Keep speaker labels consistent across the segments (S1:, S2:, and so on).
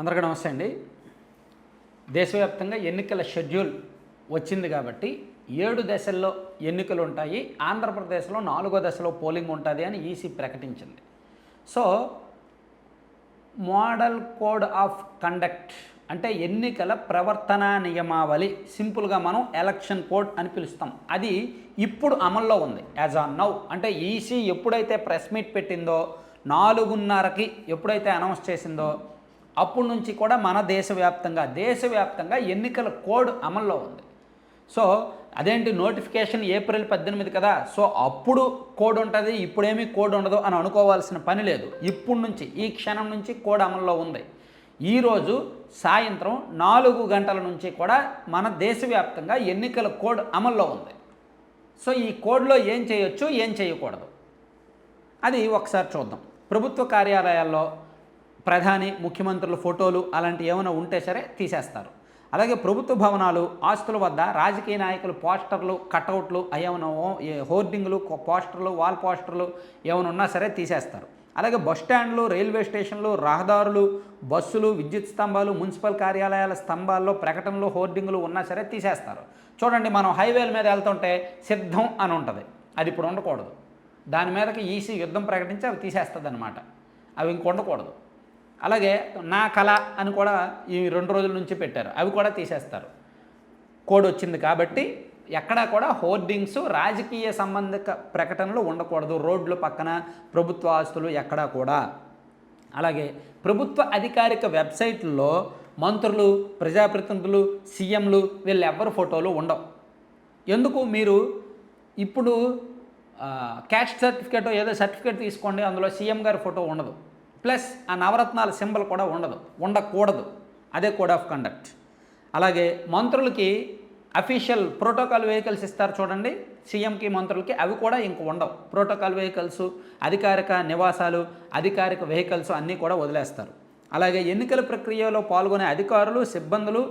S1: అందరికీ నమస్తే అండి. దేశవ్యాప్తంగా ఎన్నికల షెడ్యూల్ వచ్చింది కాబట్టి ఏడు దశల్లో ఎన్నికలు ఉంటాయి. ఆంధ్రప్రదేశ్లో నాలుగో దశలో పోలింగ్ ఉంటుంది అని ఈసీ ప్రకటించింది. So model code of conduct అంటే ఎన్నికల ప్రవర్తన నియమావళి సింపుల్గా మనం ఎలక్షన్ కోడ్ అని పిలుస్తాం. అది ఇప్పుడు అమల్లో ఉంది యాజ్ ఆన్ నౌ. అంటే ఈసీ ఎప్పుడైతే ప్రెస్ మీట్ పెట్టిందో నాలుగున్నరకి ఎప్పుడైతే అనౌన్స్ చేసిందో అప్పటి నుంచి కూడా మన దేశవ్యాప్తంగా దేశవ్యాప్తంగా ఎన్నికల కోడ్ అమల్లో ఉంది. సో అదేంటి నోటిఫికేషన్ ఏప్రిల్ పద్దెనిమిది కదా? సో అప్పుడు కోడ్ ఉంటుంది ఇప్పుడేమీ కోడ్ ఉండదు అని అనుకోవాల్సిన పని లేదు. ఇప్పుడు నుంచి ఈ క్షణం నుంచి కోడ్ అమల్లో ఉంది. ఈరోజు సాయంత్రం నాలుగు గంటల నుంచి కూడా మన దేశవ్యాప్తంగా ఎన్నికల కోడ్ అమల్లో ఉంది. సో ఈ కోడ్లో ఏం చేయొచ్చు ఏం చేయకూడదు? అది ఒకసారి చూద్దాం. ప్రభుత్వ కార్యాలయాల్లో ప్రధాని ముఖ్యమంత్రుల ఫోటోలు అలాంటి ఏమైనా ఉంటే సరే తీసేస్తారు. అలాగే ప్రభుత్వ భవనాలు ఆస్తుల వద్ద రాజకీయ నాయకులు పోస్టర్లు కటౌట్లు ఏమైనా హోర్డింగ్లు పోస్టర్లు వాల్ పోస్టర్లు ఏమైనా ఉన్నా సరే తీసేస్తారు. అలాగే బస్ స్టాండ్లు రైల్వే స్టేషన్లు రహదారులు బస్సులు విద్యుత్ స్తంభాలు మున్సిపల్ కార్యాలయాల స్తంభాల్లో ప్రకటనలు హోర్డింగ్లు ఉన్నా సరే తీసేస్తారు. చూడండి మనం హైవేల మీద వెళ్తుంటే సిద్ధం అని ఉంటుంది. అది ఇప్పుడు ఉండకూడదు. దాని మీదకి ఈసీ యుద్ధం ప్రకటించి అవి తీసేస్తుంది అనమాట అవి ఇంక ఉండకూడదు. అలాగే నా కళ అని కూడా ఈ రెండు రోజుల నుంచి పెట్టారు. అవి కూడా తీసేస్తారు. కోడ్ వచ్చింది కాబట్టి ఎక్కడా కూడా హోర్డింగ్స్ రాజకీయ సంబంధిక ప్రకటనలు ఉండకూడదు. రోడ్లు పక్కన ప్రభుత్వ ఆస్తులు ఎక్కడా కూడా. అలాగే ప్రభుత్వ అధికారిక వెబ్సైట్లో మంత్రులు ప్రజాప్రతినిధులు సీఎంలు వీళ్ళు ఎవ్వరు ఫోటోలు ఉండవు. ఎందుకు? మీరు ఇప్పుడు క్యాస్ట్ సర్టిఫికేట్ ఏదో సర్టిఫికేట్ తీసుకోండి అందులో సీఎం గారి ఫోటో ఉండదు. ప్లస్ ఆ నవరత్నాల సింబల్ కూడా ఉండదు ఉండకూడదు. అదే కోడ్ ఆఫ్ కండక్ట్. అలాగే మంత్రులకి అఫీషియల్ ప్రోటోకాల్ వెహికల్స్ ఇస్తారు చూడండి. సీఎంకి మంత్రులకి అవి కూడా ఇంక ఉండవు. ప్రోటోకాల్ వెహికల్స్ అధికారిక నివాసాలు అధికారిక వెహికల్స్ అన్నీ కూడా వదిలేస్తారు. అలాగే ఎన్నికల ప్రక్రియలో పాల్గొనే అధికారులు సిబ్బందులు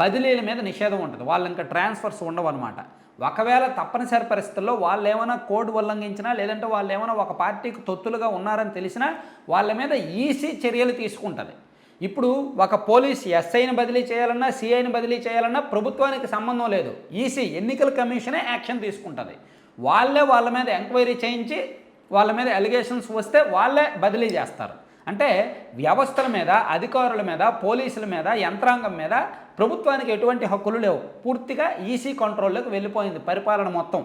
S1: బదిలీల మీద నిషేధం ఉంటుంది. వాళ్ళు ఇంకా ట్రాన్స్ఫర్స్ ఉండవు అనమాట ఒకవేళ తప్పనిసరి పరిస్థితుల్లో వాళ్ళు ఏమైనా కోడ్ ఉల్లంఘించినా లేదంటే వాళ్ళు ఏమైనా ఒక పార్టీకి తొత్తులుగా ఉన్నారని తెలిసినా వాళ్ళ మీద ఈసీ చర్యలు తీసుకుంటుంది. ఇప్పుడు ఒక పోలీస్ ఎస్ఐని బదిలీ చేయాలన్నా సిఐని బదిలీ చేయాలన్నా ప్రభుత్వానికి సంబంధం లేదు. ఈసీ ఎన్నికల కమిషనే యాక్షన్ తీసుకుంటుంది. వాళ్ళే వాళ్ళ మీద ఎంక్వైరీ చేయించి వాళ్ళ మీద ఎలిగేషన్స్ వస్తే వాళ్ళే బదిలీ చేస్తారు. అంటే వ్యవస్థల మీద అధికారుల మీద పోలీసుల మీద యంత్రాంగం మీద ప్రభుత్వానికి ఎటువంటి హక్కులు లేవు. పూర్తిగా ఈసీ కంట్రోల్లోకి వెళ్ళిపోయింది పరిపాలన మొత్తం.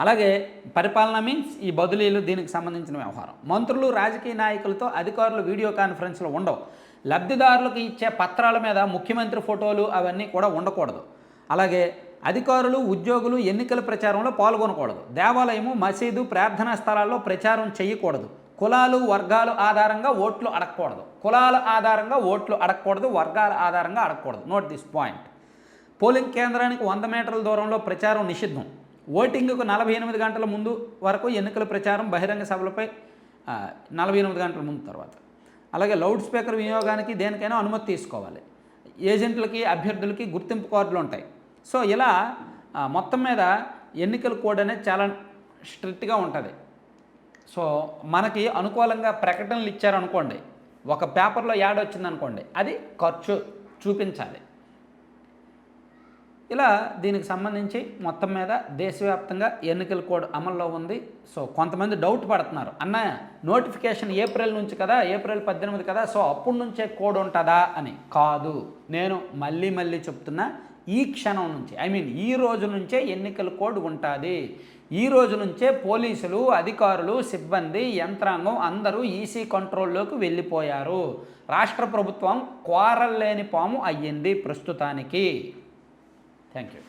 S1: అలాగే పరిపాలన మీన్స్ ఈ బదిలీలు దీనికి సంబంధించిన వ్యవహారం. మంత్రులు రాజకీయ నాయకులతో అధికారులు వీడియో కాన్ఫరెన్స్లో ఉండవు. లబ్ధిదారులకు ఇచ్చే పత్రాల మీద ముఖ్యమంత్రి ఫోటోలు అవన్నీ కూడా ఉండకూడదు. అలాగే అధికారులు ఉద్యోగులు ఎన్నికల ప్రచారంలో పాల్గొనకూడదు. దేవాలయము మసీదు ప్రార్థనా స్థలాల్లో ప్రచారం చేయకూడదు. కులాలు వర్గాలు ఆధారంగా ఓట్లు అడగకూడదు. కులాల ఆధారంగా ఓట్లు అడగకూడదు వర్గాల ఆధారంగా అడగకూడదు. నోట్ దిస్ పాయింట్ పోలింగ్ కేంద్రానికి వంద మీటర్ల దూరంలో ప్రచారం నిషిద్ధం. ఓటింగ్కు నలభై ఎనిమిది గంటల ముందు వరకు ఎన్నికల ప్రచారం బహిరంగ సభలపై నలభై ఎనిమిది గంటల ముందు తర్వాత. అలాగే లౌడ్ స్పీకర్ వినియోగానికి దేనికైనా అనుమతి తీసుకోవాలి. ఏజెంట్లకి అభ్యర్థులకి గుర్తింపు కార్డులు ఉంటాయి. సో ఇలా మొత్తం మీద ఎన్నికల కోడ్ అనేది చాలా స్ట్రిక్ట్గా ఉంటుంది. సో మనకి అనుకూలంగా ప్రకటనలు ఇచ్చారనుకోండి ఒక పేపర్లో యాడ్ వచ్చిందనుకోండి అది ఖర్చు చూపించాలి. ఇలా దీనికి సంబంధించి మొత్తం మీద దేశవ్యాప్తంగా ఎన్నికల కోడ్ అమల్లో ఉంది. సో కొంతమంది డౌట్ పడుతున్నారు అన్న నోటిఫికేషన్ ఏప్రిల్ నుంచి కదా ఏప్రిల్ పద్దెనిమిది కదా సో అప్పటి నుంచే కోడ్ ఉంటుందా అని. కాదు నేను మళ్ళీ మళ్ళీ చెప్తున్నా ఈ క్షణం నుంచి ఐ మీన్ ఈ రోజు నుంచే ఎన్నికల కోడ్ ఉంటుంది. ఈ రోజు నుంచే పోలీసులు అధికారులు సిబ్బంది యంత్రాంగం అందరూ ఈసీ కంట్రోల్లోకి వెళ్ళిపోయారు. రాష్ట్ర ప్రభుత్వం క్వారల్ లేని పాము అయ్యింది ప్రస్తుతానికి. Thank you.